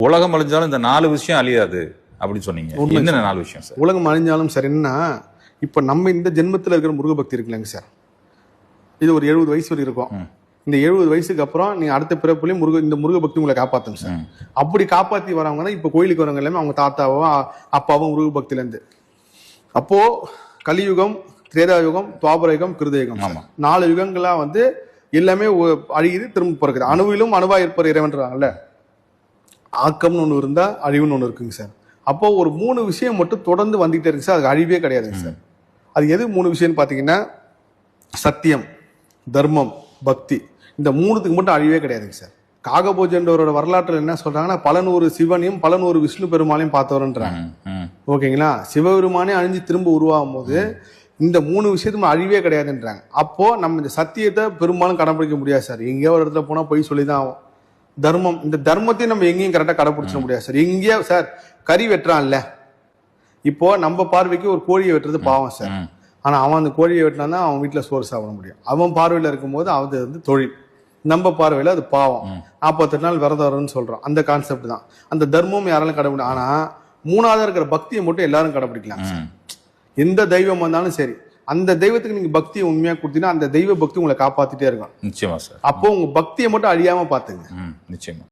உலகம் அழிஞ்சாலும் இந்த நாலு விஷயம் அழியாது அப்படின்னு சொன்னீங்க. என்னென்ன நாலு விஷயம் சார்? உலகம் அழிஞ்சாலும் சரி என்ன இப்ப நம்ம இந்த ஜென்மத்துல இருக்கிற முருக பக்தி இருக்குல்லங்க சார். இது ஒரு எழுபது வயசு வரை இருக்கும். இந்த எழுபது வயசுக்கு அப்புறம் நீங்க அடுத்த பிறப்புலயும் முருக இந்த முருக பக்தி உங்களை காப்பாத்தும் சார். அப்படி காப்பாத்தி வரவங்க தான் இப்ப கோயிலுக்கு வரவங்க எல்லாமே அவங்க தாத்தாவோ அ- அப்பாவும் முருக பக்தியில இருந்து அப்போ கலியுகம் திரேதாயுகம் துவாபரயுகம் கிருதயுகம். நாலு யுகங்களா வந்து எல்லாமே அழியுது திரும்ப பிறக்குது. அணுவிலும் அணுவா இருப்பவர் இறைவன்றாங்கல்ல ஆக்கம்னு ஒண்ணு இருந்தா அழிவுன்னு ஒண்ணு இருக்குங்க சார். அப்போ ஒரு மூணு விஷயம் மட்டும் தொடர்ந்து வந்துகிட்டே இருக்கு சார். அதுக்கு அழிவே கிடையாதுங்க சார். அது எது மூணு விஷயம்னு பாத்தீங்கன்னா சத்தியம் தர்மம் பக்தி. இந்த மூணுத்துக்கு மட்டும் அழிவே கிடையாதுங்க சார். காகபோஜன்றவரோட வரலாற்றில் என்ன சொல்றாங்கன்னா பல நூறு சிவனையும் பல நூறு விஷ்ணு பெருமாளையும் பார்த்தவர்ன்றாங்க. ஓகேங்களா? சிவபெருமானே அழிஞ்சு திரும்ப உருவாகும் போது இந்த மூணு விஷயத்துக்கு அழிவே கிடையாதுன்றாங்க. அப்போ நம்ம இந்த சத்தியத்தை பெரும்பாலும் கடைபிடிக்க முடியாது சார். எங்கேயோ ஒரு இடத்துல போனா போய் சொல்லிதான் ஆகும். தர்மம். இந்த தர்மத்தையும் நம்ம எங்கேயும் கரெக்டாக கடைபிடிச்சிட முடியாது சார். எங்கேயோ சார் கறி வெட்டுறான்ல. இப்போ நம்ம பார்வைக்கு ஒரு கோழியை வெட்டுறது பாவம் சார். ம். ஆனா அவன் அந்த கோழியை வெட்டினா தான் அவன் வீட்டுல சோறு சாப்பிட முடியும். அவன் பார்வையில இருக்கும்போது அது வந்து தொழில். நம்ம பார்வையில அது பாவம். நாற்பத்தெட்டு நாள் விரதம் வரும்னு சொல்றோம். அந்த கான்செப்ட் தான். அந்த தர்மம் யாராலும் கடைபிடி ஆனா மூணாவதா இருக்கிற பக்தியை மட்டும் எல்லாரும் கடைபிடிக்கலாம். எந்த தெய்வம் வந்தாலும் சரி அந்த தெய்வத்துக்கு நீங்க பக்தியை உண்மையா கொடுத்தீங்கன்னா அந்த தெய்வ பக்தி உங்களை காப்பாத்திட்டே இருக்கும். நிச்சயமா சார். அப்போ உங்க பக்தியை மட்டும் அழியாம பாத்துங்க நிச்சயமா.